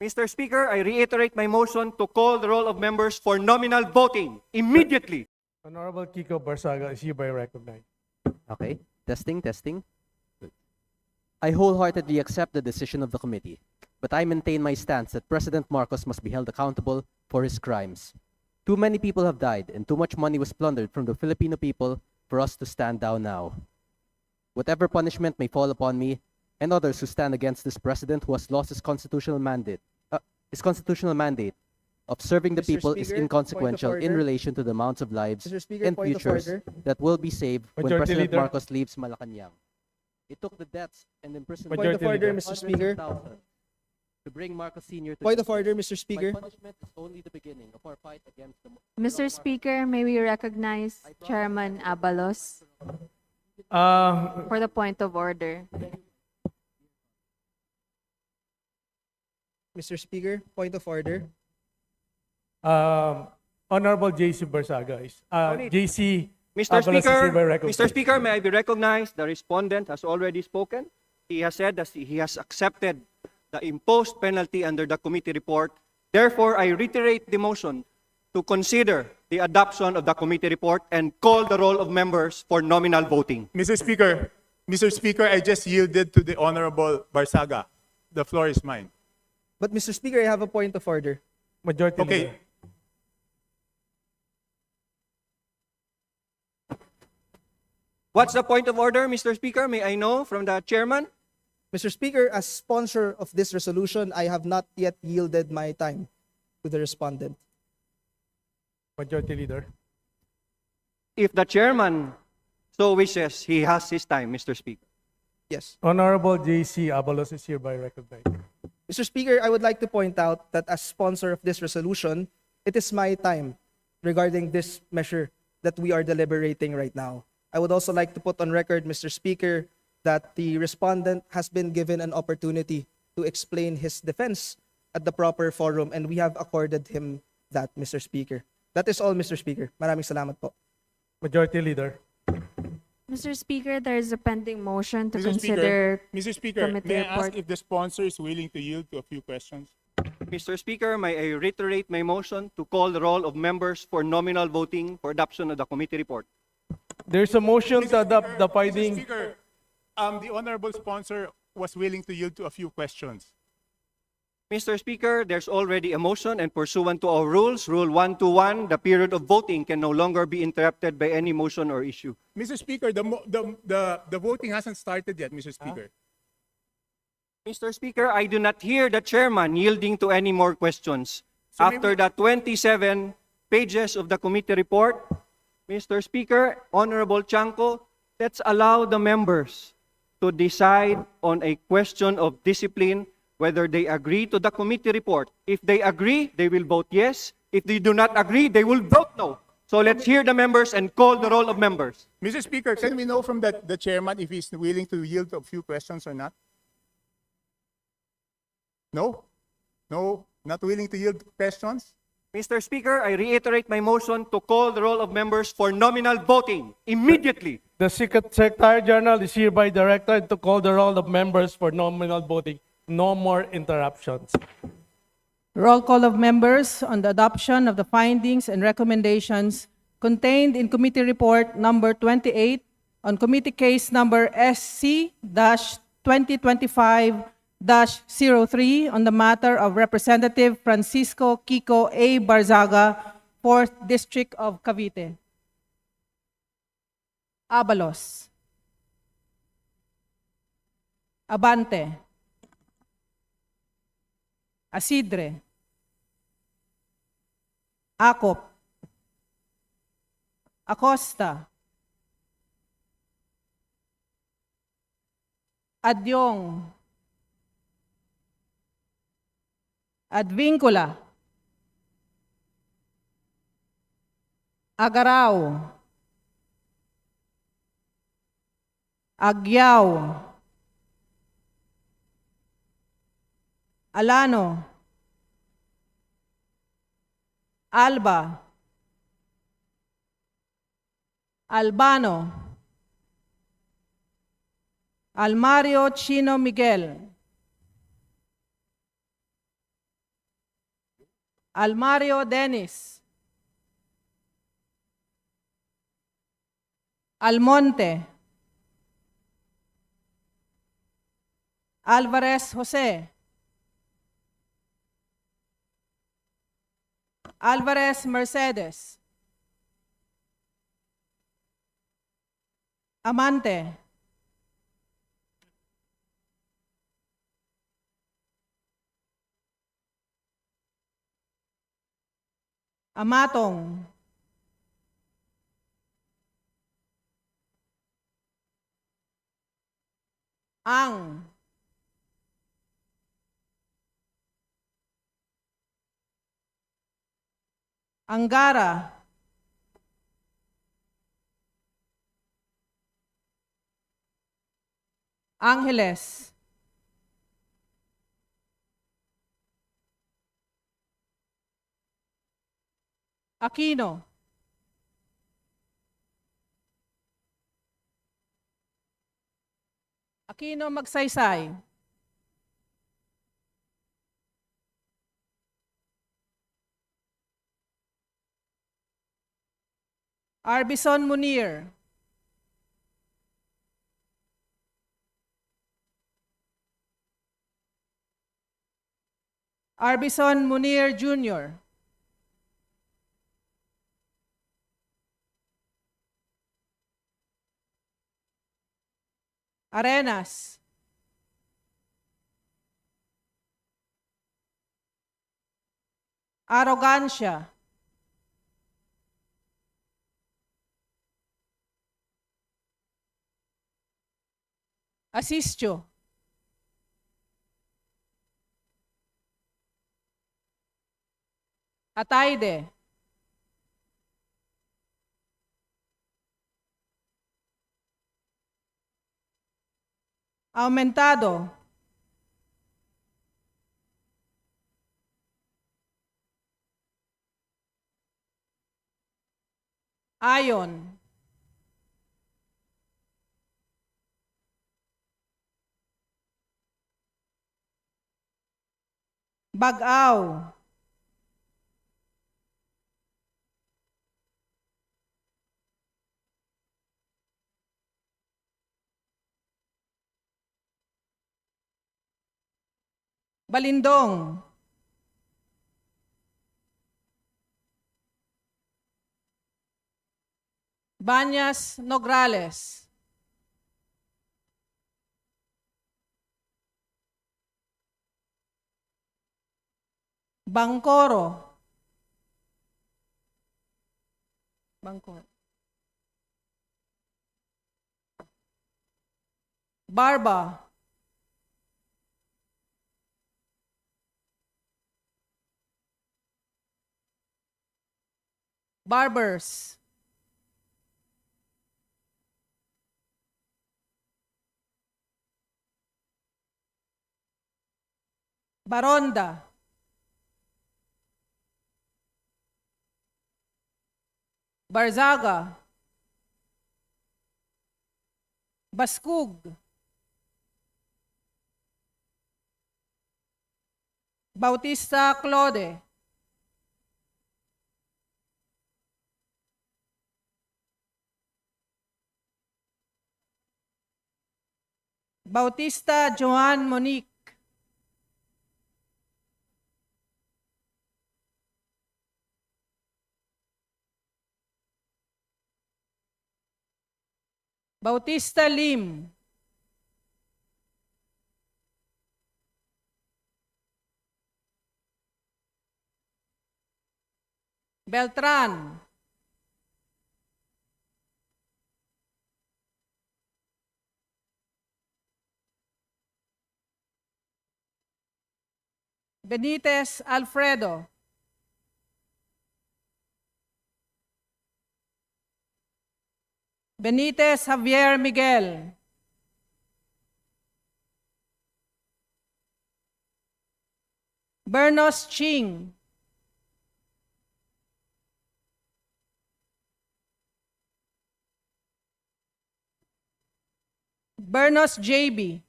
Mr. Speaker, I reiterate my motion to call the roll of members for nominal voting immediately. Honorable Kiko Barsaga is hereby recognized. Okay, testing, testing. I wholeheartedly accept the decision of the committee, but I maintain my stance that President Marcos must be held accountable for his crimes. Too many people have died, and too much money was plundered from the Filipino people for us to stand down now. Whatever punishment may fall upon me and others who stand against this president who has lost his constitutional mandate, his constitutional mandate of serving the Mr. people is Speaker, point of inconsequential in order. relation to the amounts of lives Mr. Speaker, and point of futures order. that will be saved when Majority President Leader. Marcos leaves Malacanang. It took the deaths and imprisonment Point of Majority order, Leader. Mr. hundreds of Speaker. thousands to bring Marcos Sr. to Point of justice. order, Mr. My Speaker. punishment is only the beginning of our fight against the Mr. Speaker, may we recognize Chairman Abalos Uh, for the point of order. Mr. Speaker, point of order. um, Honorable JC Barsaga is, uh, Only- JC Mr. Abalos is Speaker, hereby recognized. Mr. Speaker, may I be recognized? The respondent has already spoken. He has said that he has accepted the imposed penalty under the committee report. Therefore, I reiterate the motion to consider the adoption of the committee report and call the roll of members for nominal voting. Mr. Speaker, Mr. Speaker, I just yielded to the Honorable Barsaga. The floor is mine. But Mr. Speaker, I have a point of order. Majority Okay. Leader. What's the point of order, Mr. Speaker? May I know from the chairman? Mr. Speaker, as sponsor of this resolution, I have not yet yielded my time to the respondent. Majority Leader. If the chairman so wishes, he has his time, Mr. Speaker. Yes. Honorable JC Abalos is hereby recognized. Mr. Speaker, I would like to point out that as sponsor of this resolution, it is my time regarding this measure that we are deliberating right now. I would also like to put on record, Mr. Speaker, that the respondent has been given an opportunity to explain his defense at the proper forum and we have accorded him that, Mr. Speaker. That is all, Mr. Speaker. Maraming salamat po. Majority Leader. Mr. Speaker, there is a pending motion to Mr. consider. Mr. Speaker, committee may I ask report. if the sponsor is willing to yield to a few questions? Mr. Speaker, may I reiterate my motion to call the roll of members for nominal voting for adoption of the committee report. There's a motion to adopt the Mr. finding. Speaker, um, the Honorable sponsor was willing to yield to a few questions. Mr. Speaker, there's already a motion and pursuant to our rules, Rule 121, the period of voting can no longer be interrupted by any motion or issue. Mr. Speaker, the, mo- the, the, the voting hasn't started yet, Mr. Speaker. Mr. Speaker, I do not hear the chairman yielding to any more questions. So may After we- the 27 pages of the committee report, Mr. Speaker, Honorable Chanco, let's allow the members to decide on a question of discipline, whether they agree to the committee report. If they agree, they will vote yes. If they do not agree, they will vote no. So let's hear the members and call the roll of members. Mr. Speaker, can we know from the, the chairman if he's willing to yield to a few questions or not? No? No? Not willing to yield questions? Mr. Speaker, I reiterate my motion to call the roll of members for nominal voting immediately. The Secret- Secretary General is hereby directed to call the roll of members for nominal voting. No more interruptions. Roll call of members on the adoption of the findings and recommendations contained in Committee Report Number 28 on Committee Case Number SC-2025-03 on the matter of Representative Francisco Kiko A. Barzaga, 4th District of Cavite. Abalos. Abante. Asidre. Acop. Acosta. Adyong. Advincula. Agaraw. Agyaw. Alano. Alba. Albano. Almario Chino Miguel. Almario Dennis. Almonte. Alvarez Jose. Alvarez Mercedes. Amante. Amatong. Ang. Angara. Angeles. Aquino. Aquino Magsaysay. Arbison Munir. Arbison Munir Jr. Arenas. Arrogancia. Asistio. Ataide. Aumentado. Ayon. Bagaw. Balindong. Banyas Nograles. Bangkoro. Bangkoro. Barba. Barbers. Baronda. Barzaga. Baskug. Bautista Claude. Bautista Joan Monique. Bautista Lim. Beltran. Benitez Alfredo. Benitez Javier Miguel. Bernos Ching. Bernos JB.